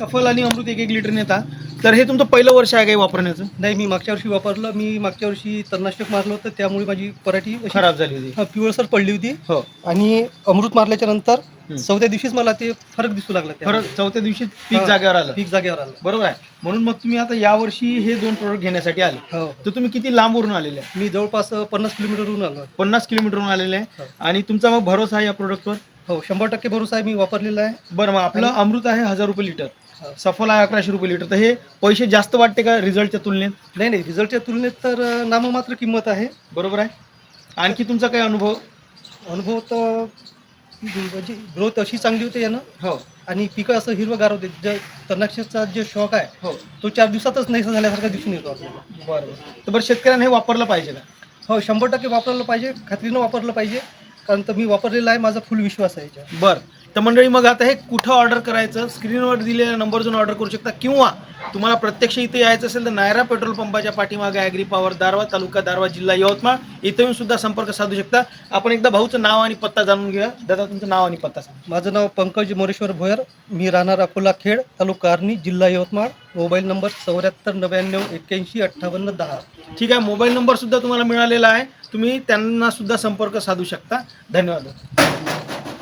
सफल आणि अमृत एक एक लिटर नेता. तर हे तुमचं पहिलं वर्ष आहे काही वापरण्याचं? नाही मी मागच्या वर्षी वापरलं. मी मागच्या वर्षी तणनाशक मारलं होतं. त्यामुळे माझी पराठी खराब झाली होती. पिवळसर पडली होती. हो. आणि अमृत मारल्याच्या नंतर. चौथ्या दिवशीच मला ते फरक दिसू लागला खरं चौथ्या दिवशी पीक. जागेवर आलं. पीक जागेवर आलं. बरोबर आहे. म्हणून मग तुम्ही आता यावर्षी हे दोन प्रोडक्ट घेण्यासाठी आले. हो. तर तुम्ही किती लांबवरून आलेले? आहे मी जवळपास पन्नास किलोमीटरहून आलो. पन्नास किलोमीटरवरून आलेले. आहे हो. आणि तुमचा मग भरोसा आहे या प्रोडक्टवर हो शंभर टक्के भरोसा आहे मी वापरलेला आहे. बरं मग आपलं अमृत आहे हजार रुपये लिटर. सफल आहे अकराशे रुपये लिटर. तर हे पैसे जास्त वाटते का रिझल्टच्या तुलनेत? नाही नाही रिझल्टच्या तुलनेत तर अं, नाममात्र किंमत आहे. बरोबर आहे? आणखी तुमचा काही अनुभव? अनुभव तर म्हणजे ग्रोथ अशी चांगली होते यानं. हो. आणि पिकं असं हिरवगार होते जे तणनाशकचा जे शॉक आहे हो. तो चार दिवसातच नाही झाल्यासारखा दिसून येतो आपल्याला. बरं. तर बरं शेतकऱ्यांनी हे वापरलं पाहिजे का? हो शंभर टक्के वापरलं पाहिजे खात्रीनं वापरलं पाहिजे. कारण तर मी वापरलेला आहे माझा फुल विश्वास आहे याच्यावर. बरं. तर मंडळी मग आता हे कुठं ऑर्डर करायचं? स्क्रीनवर दिलेल्या नंबरवरून ऑर्डर करू शकता. किंवा तुम्हाला प्रत्यक्ष इथे यायचं असेल तर नायरा पेट्रोल पंपाच्या पाठीमागे ॲग्री पॉवर दारवा तालुका दारवा जिल्हा यवतमाळ इथे येऊन सुद्धा संपर्क साधू शकता. आपण एकदा भाऊचं नाव आणि पत्ता जाणून घेऊया. दादा तुमचं नाव आणि पत्ता सांगा. माझं नाव पंकज मोरेश्वर भोयर. मी राहणार अकोला खेड तालुका आर्णी जिल्हा यवतमाळ. मोबाईल नंबर चौऱ्याहत्तर नव्याण्णव एक्क्याऐंशी अठ्ठावन्न दहा. ठीक आहे मोबाईल नंबर सुद्धा तुम्हाला मिळालेला आहे. तुम्ही त्यांना सुद्धा संपर्क साधू शकता. धन्यवाद.